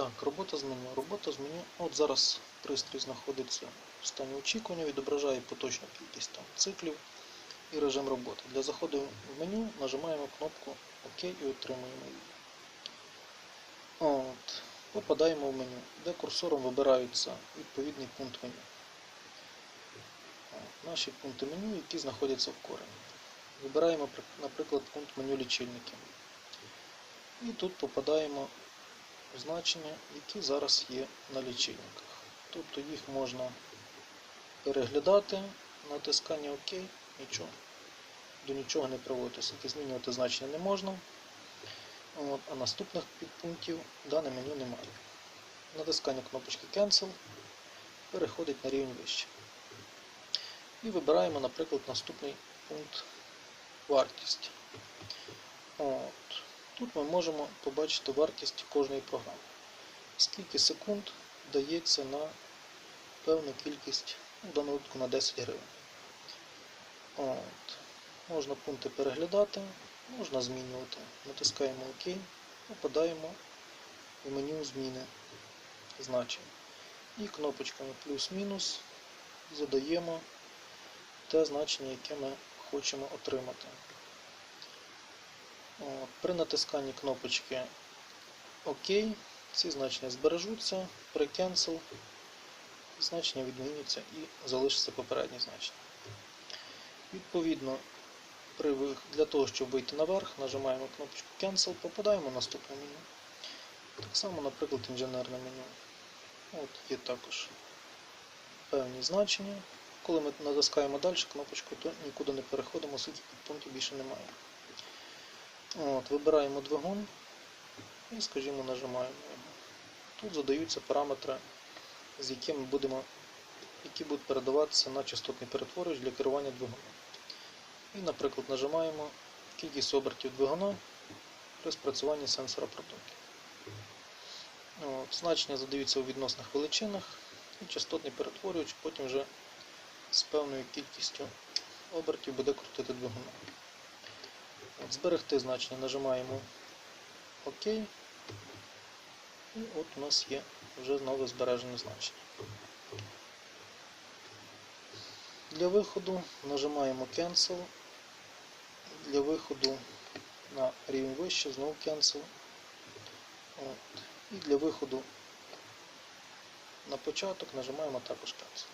Так, робота з меню. Робота з. От зараз пристрій знаходиться в стані очікування, відображає поточну кількість там, циклів і режим роботи. Для заходу в меню нажимаємо кнопку ОК і отримуємо її. От. Попадаємо в меню, де курсором вибираються відповідний пункт меню. Наші пункти меню, які знаходяться в корені. Вибираємо, наприклад, пункт меню лічильники. І тут попадаємо значення, які зараз є на лічильниках. Тобто їх можна переглядати, натискання ОК, нічого, до нічого не приводитися, змінювати значення не можна. От, а наступних підпунктів дане меню немає. Натискання кнопочки Cancel переходить на рівень вище. І вибираємо, наприклад, наступний пункт вартість. От. Тут ми можемо побачити вартість кожної програми. Скільки секунд дається на певну кількість, ну, в даному випадку на 10 гривень. От. Можна пункти переглядати, можна змінювати. Натискаємо ОК, попадаємо в меню зміни значень. І кнопочками плюс-мінус задаємо те значення, яке ми хочемо отримати. От, При натисканні кнопочки ОК ці значення збережуться, при Cancel значення відміняться і залишиться попереднє значення. Відповідно, при для того, щоб вийти наверх, нажимаємо кнопочку Cancel, попадаємо в наступне меню. Так само, наприклад, інженерне меню. От є також певні значення. Коли ми натискаємо далі кнопочку, то нікуди не переходимо, оскільки підпунктів більше немає. От, Вибираємо двигун і, скажімо, нажимаємо його. Тут задаються параметри, з якими будемо, які будуть передаватися на частотний перетворювач для керування двигуном. І, наприклад, нажимаємо кількість обертів двигуна при спрацюванні сенсора протоки. От, значення задаються у відносних величинах, і частотний перетворювач потім вже з певною кількістю обертів буде крутити двигуном. Зберегти значення нажимаємо ОК. І от у нас є вже нове збережене значення. Для виходу нажимаємо Cancel. Для виходу на рівень вище знову Cancel. От. І для виходу на початок нажимаємо також Cancel.